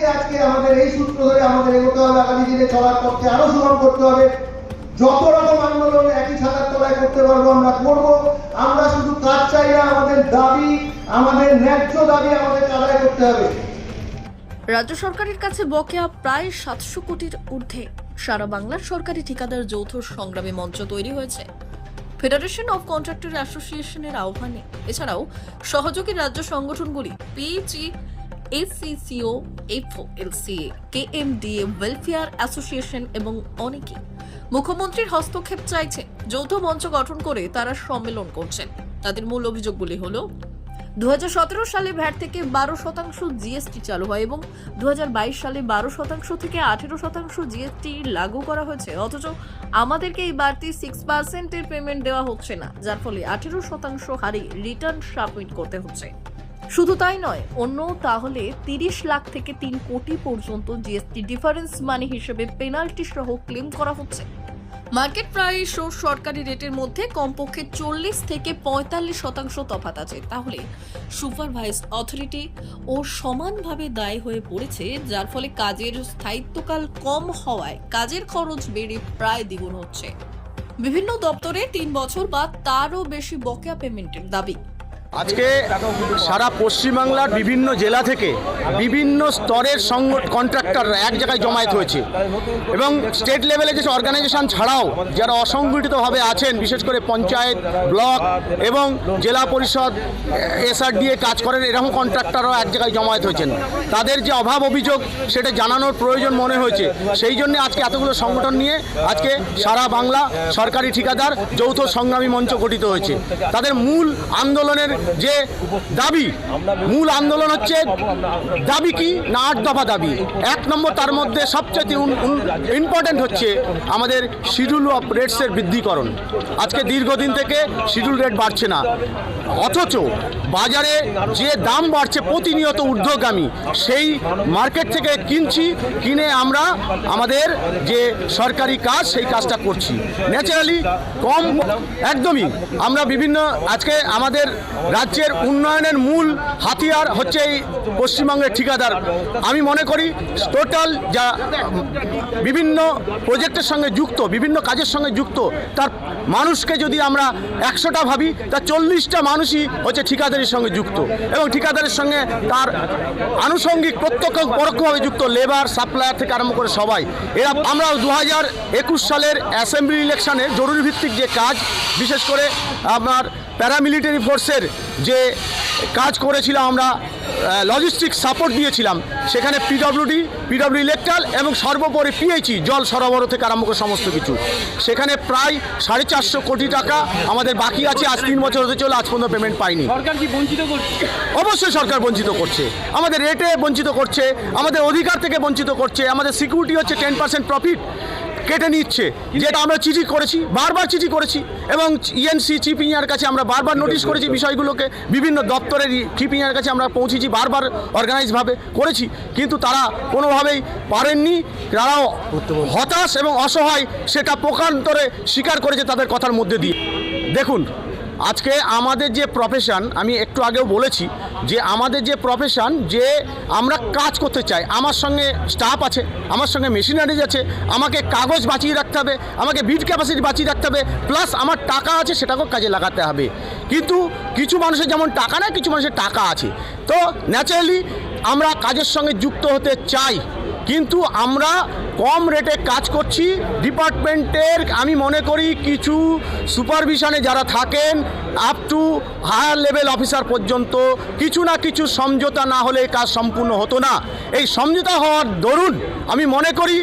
দিকে আজকে আমাদের এই সূত্র ধরে আমাদের এগোতে হবে আগামী দিনে চলার পথে আরও সুগম করতে হবে। যত রকম আন্দোলন একই ছাতার তলায় করতে পারব, আমরা করব। আমরা শুধু কাজ চাই না, আমাদের দাবি, আমাদের ন্যায্য দাবি আমাদের আদায় করতে হবে। রাজ্য সরকারের কাছে বকেয়া প্রায় সাতশো কোটির ঊর্ধ্বে। সারা বাংলার সরকারি ঠিকাদার যৌথ সংগ্রামী মঞ্চ তৈরি হয়েছে। ফেডারেশন অফ কন্ট্রাক্টর অ্যাসোসিয়েশনের আহ্বানে। এছাড়াও সহযোগী রাজ্য সংগঠনগুলি PG ACCO FOLCA KMDA welfare association এবং অনেকে মুখ্যমন্ত্রীর হস্তক্ষেপ চাইছে যৌথ মঞ্চ গঠন করে তারা সম্মেলন করছেন। তাদের মূল অভিযোগগুলি হলো সতেরো সালে ভ্যাট থেকে বারো শতাংশ জিএসটি চালু হয় এবং দুহাজার বাইশ সালে বারো শতাংশ থেকে আঠেরো শতাংশ জিএসটি লাগু করা হয়েছে। অথচ আমাদেরকে এই বাড়তি সিক্স পার্সেন্টের পেমেন্ট দেওয়া হচ্ছে না। যার ফলে আঠেরো শতাংশ হারে রিটার্ন সাবমিট করতে হচ্ছে। শুধু তাই নয়, অন্য তাহলে তিরিশ লাখ থেকে তিন কোটি পর্যন্ত জিএসটি ডিফারেন্স মানি হিসেবে পেনাল্টি সহ ক্লেম করা হচ্ছে। মার্কেট প্রাইস ও সরকারি রেটের মধ্যে কমপক্ষে চল্লিশ থেকে পঁয়তাল্লিশ শতাংশ তফাত আছে। তাহলে সুপারভাইজ অথরিটি ও সমানভাবে দায়ী হয়ে পড়েছে, যার ফলে কাজের স্থায়িত্বকাল কম হওয়ায় কাজের খরচ বেড়ে প্রায় দ্বিগুণ হচ্ছে। বিভিন্ন দপ্তরে তিন বছর বা তারও বেশি বকেয়া পেমেন্টের দাবি। আজকে সারা পশ্চিমবাংলার বিভিন্ন জেলা থেকে বিভিন্ন স্তরের সংগ কন্ট্রাক্টররা এক জায়গায় জমায়েত হয়েছে। এবং স্টেট লেভেলে যে অর্গানাইজেশন ছাড়াও যারা অসংগঠিতভাবে আছেন, বিশেষ করে পঞ্চায়েত, ব্লক এবং জেলা পরিষদ এসআর দিয়ে কাজ করেন, এরকম কন্ট্রাক্টররাও এক জায়গায় জমায়েত হয়েছেন। তাদের যে অভাব অভিযোগ, সেটা জানানোর প্রয়োজন মনে হয়েছে। সেই জন্য আজকে এতগুলো সংগঠন নিয়ে আজকে সারা বাংলা সরকারি ঠিকাদার যৌথ সংগ্রামী মঞ্চ গঠিত হয়েছে। তাদের মূল আন্দোলনের যে দাবি, মূল আন্দোলন হচ্ছে দাবি কি না আট দফা দাবি? এক নম্বর তার মধ্যে সবচেয়ে ইম্পর্টেন্ট হচ্ছে আমাদের শিডিউল অফ রেটসের বৃদ্ধিকরণ। আজকে দীর্ঘদিন থেকে শিডিউল রেট বাড়ছে না। অথচ বাজারে যে দাম বাড়ছে প্রতিনিয়ত ঊর্ধ্বগামী, সেই মার্কেট থেকে কিনছি, কিনে আমরা আমাদের যে সরকারি কাজ, সেই কাজটা করছি। ন্যাচারালি কম, একদমই। আমরা বিভিন্ন, আজকে আমাদের রাজ্যের উন্নয়নের মূল হাতিয়ার হচ্ছে এই পশ্চিমবঙ্গের ঠিকাদার। আমি মনে করি টোটাল যা বিভিন্ন প্রজেক্টের সঙ্গে যুক্ত, বিভিন্ন কাজের সঙ্গে যুক্ত, তার মানুষকে যদি আমরা একশোটা ভাবি, তার চল্লিশটা মানুষই হচ্ছে ঠিকাদারের সঙ্গে যুক্ত। এবং ঠিকাদারের সঙ্গে তার আনুষঙ্গিক, প্রত্যক্ষ, পরোক্ষভাবে যুক্ত লেবার সাপ্লায়ার থেকে আরম্ভ করে সবাই। এরা আমরা দু হাজার একুশ সালের অ্যাসেম্বলি ইলেকশনে জরুরি ভিত্তিক যে কাজ, বিশেষ করে আপনার প্যারামিলিটারি ফোর্সের যে কাজ করেছিলাম আমরা লজিস্টিক সাপোর্ট দিয়েছিলাম সেখানে পিডব্লিউডি পিডব্লিউ ইলেকট্রাল এবং সর্বোপরি পিএইচই জল সরবরাহ থেকে আরম্ভ করে সমস্ত কিছু। সেখানে প্রায় সাড়ে চারশো কোটি টাকা আমাদের বাকি আছে আজ তিন বছর হতে চলে আজ পর্যন্ত পেমেন্ট পাইনি। সরকার কি বঞ্চিত করছে? অবশ্যই সরকার বঞ্চিত করছে। আমাদের রেটে বঞ্চিত করছে আমাদের অধিকার থেকে বঞ্চিত করছে আমাদের সিকিউরিটি হচ্ছে টেন পার্সেন্ট প্রফিট কেটে নিচ্ছে, যেটা আমরা চিঠি করেছি, বারবার চিঠি করেছি, এবং ইএনসি চিফ ইঞ্জিনিয়ার কাছে আমরা বারবার নোটিশ করেছি বিষয়গুলোকে, বিভিন্ন দপ্তরের চিফ ইঞ্জিনিয়ার কাছে আমরা পৌঁছেছি, বারবার অর্গানাইজভাবে করেছি, কিন্তু তারা কোনোভাবেই পারেননি, তারাও হতাশ এবং অসহায়, সেটা প্রকান্তরে স্বীকার করেছে তাদের কথার মধ্যে দিয়ে। দেখুন, আজকে আমাদের যে প্রফেশন আমি একটু আগেও বলেছি যে আমাদের যে প্রফেশন যে আমরা কাজ করতে চাই, আমার সঙ্গে স্টাফ আছে, আমার সঙ্গে মেশিনারিজ আছে, আমাকে কাগজ বাঁচিয়ে রাখতে হবে, আমাকে বিড ক্যাপাসিটি বাঁচিয়ে রাখতে হবে প্লাস আমার টাকা আছে সেটাকেও কাজে লাগাতে হবে। কিন্তু কিছু মানুষের যেমন টাকা নেয় কিছু মানুষের টাকা আছে। তো ন্যাচারালি আমরা কাজের সঙ্গে যুক্ত হতে চাই। কিন্তু আমরা কম রেটে কাজ করছি। ডিপার্টমেন্টের আমি মনে করি কিছু সুপারভিশনে যারা থাকেন up to higher level officer পর্যন্ত কিছু না কিছু সমঝোতা না হলে কাজ সম্পূর্ণ হতো না। এই সমঝোতা হওয়ার দরুন আমি মনে করি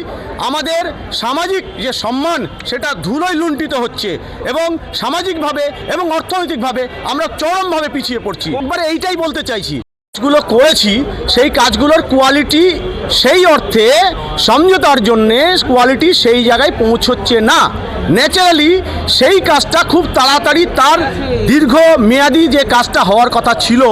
আমাদের সামাজিক যে সম্মান, সেটা ধুলোয় লুণ্ঠিত হচ্ছে এবং সামাজিকভাবে এবং অর্থনৈতিকভাবে আমরা চরমভাবে পিছিয়ে পড়ছি। একবারে এইটাই বলতে চাইছি। কাজগুলো করেছি সেই কাজগুলোর কোয়ালিটি সেই অর্থে সমঝোতার জন্যে কোয়ালিটি সেই জায়গায় পৌঁছচ্ছে না। ন্যাচারালি সেই কাজটা খুব তাড়াতাড়ি তার দীর্ঘ মেয়াদি যে কাজটা হওয়ার কথা ছিল,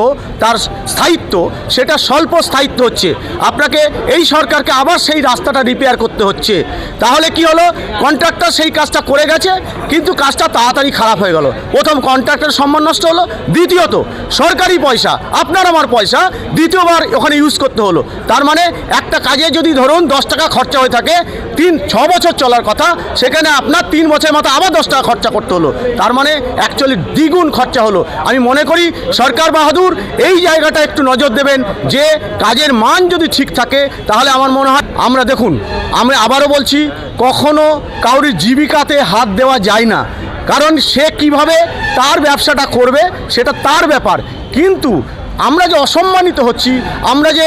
তার স্থায়িত্ব, সেটা স্বল্প স্থায়িত্ব হচ্ছে। আপনাকে এই সরকারকে আবার সেই রাস্তাটা রিপেয়ার করতে হচ্ছে। তাহলে কি হলো? কন্ট্রাক্টর সেই কাজটা করে গেছে, কিন্তু কাজটা তাড়াতাড়ি খারাপ হয়ে গেল। প্রথম কন্ট্রাক্টর সম্মান নষ্ট হলো, দ্বিতীয়ত সরকারি পয়সা, আপনার আমার পয়সা, দ্বিতীয়বার ওখানে ইউজ করতে হলো। তার মানে একটা কাজে যদি ধরুন দশ টাকা খরচা হয়ে থাকে, তিন, ছ বছর চলার কথা, সেখানে আপনার তিন বছরের মতো আবার দশ টাকা খরচা করতে হলো। তার মানে অ্যাকচুয়ালি দ্বিগুণ খরচা হলো। আমি মনে করি সরকার বাহাদুর এই জায়গাটা একটু নজর দেবেন যে কাজের মান যদি ঠিক থাকে, তাহলে আমার মনে হয় আমরা দেখুন, আমরা আবারও বলছি, কখনো কাউরি জীবিকাতে হাত দেওয়া যায় না। কারণ সে কীভাবে তার ব্যবসাটা করবে, সেটা তার ব্যাপার। কিন্তু আমরা যে অসম্মানিত হচ্ছি, আমরা যে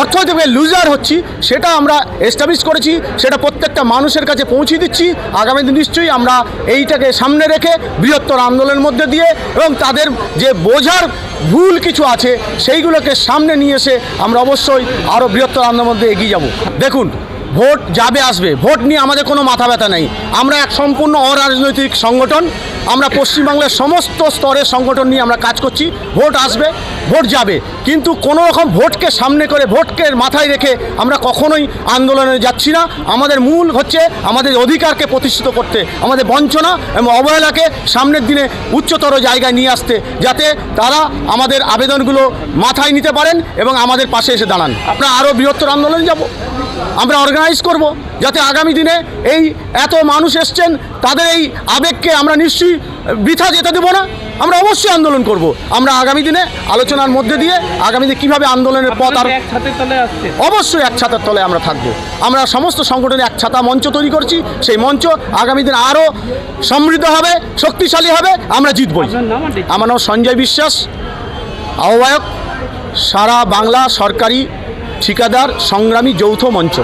অর্থনৈতিকভাবে লুজার হচ্ছি, সেটা আমরা এস্টাবলিশ করেছি, সেটা প্রত্যেকটা মানুষের কাছে পৌঁছে দিচ্ছি। আগামী দিন নিশ্চয়ই আমরা এইটাকে সামনে রেখে বৃহত্তর আন্দোলনের মধ্যে দিয়ে এবং তাদের যে বোঝার ভুল কিছু আছে, সেইগুলোকে সামনে নিয়ে এসে আমরা অবশ্যই আরও বৃহত্তর আন্দোলনের মধ্যে এগিয়ে যাব। দেখুন, ভোট যাবে আসবে, ভোট নিয়ে আমাদের কোনো মাথা ব্যথা নেই। আমরা এক সম্পূর্ণ অরাজনৈতিক সংগঠন আমরা পশ্চিমবাংলার সমস্ত স্তরের সংগঠন নিয়ে আমরা কাজ করছি, ভোট আসবে, ভোট যাবে। কিন্তু কোনো রকম ভোটকে সামনে করে, ভোটকে মাথায় রেখে আমরা কখনোই আন্দোলনে যাচ্ছি না। আমাদের মূল হচ্ছে আমাদের অধিকারকে প্রতিষ্ঠিত করতে, আমাদের বঞ্চনা এবং অবহেলাকে সামনের দিনে উচ্চতর জায়গায় নিয়ে আসতে, যাতে তারা আমাদের আবেদনগুলো মাথায় নিতে পারেন এবং আমাদের পাশে এসে দাঁড়ান। আপনারা আরও বৃহত্তর আন্দোলনে যাব। আমরা অর্গানাইজ করব যাতে আগামী দিনে এই এত মানুষ এসছেন তাদের এই আবেগকে আমরা নিশ্চয়ই বৃথা যেতে দেবো না। আমরা অবশ্যই আন্দোলন করব। আমরা আগামী দিনে আলোচনার মধ্যে দিয়ে আগামী দিনে কীভাবে আন্দোলনের পথ আর আপনারা তলে আসছে অবশ্যই এক ছাতার তলে আমরা থাকব। আমরা সমস্ত সংগঠনে এক ছাতা মঞ্চ তৈরি করছি। সেই মঞ্চ আগামী দিন আরও সমৃদ্ধ হবে শক্তিশালী হবে আমরা জিতবই? আমার নাম সঞ্জয় বিশ্বাস। আহ্বায়ক সারা বাংলা সরকারি ঠিকাদার সংগ্রামী যৌথ মঞ্চ।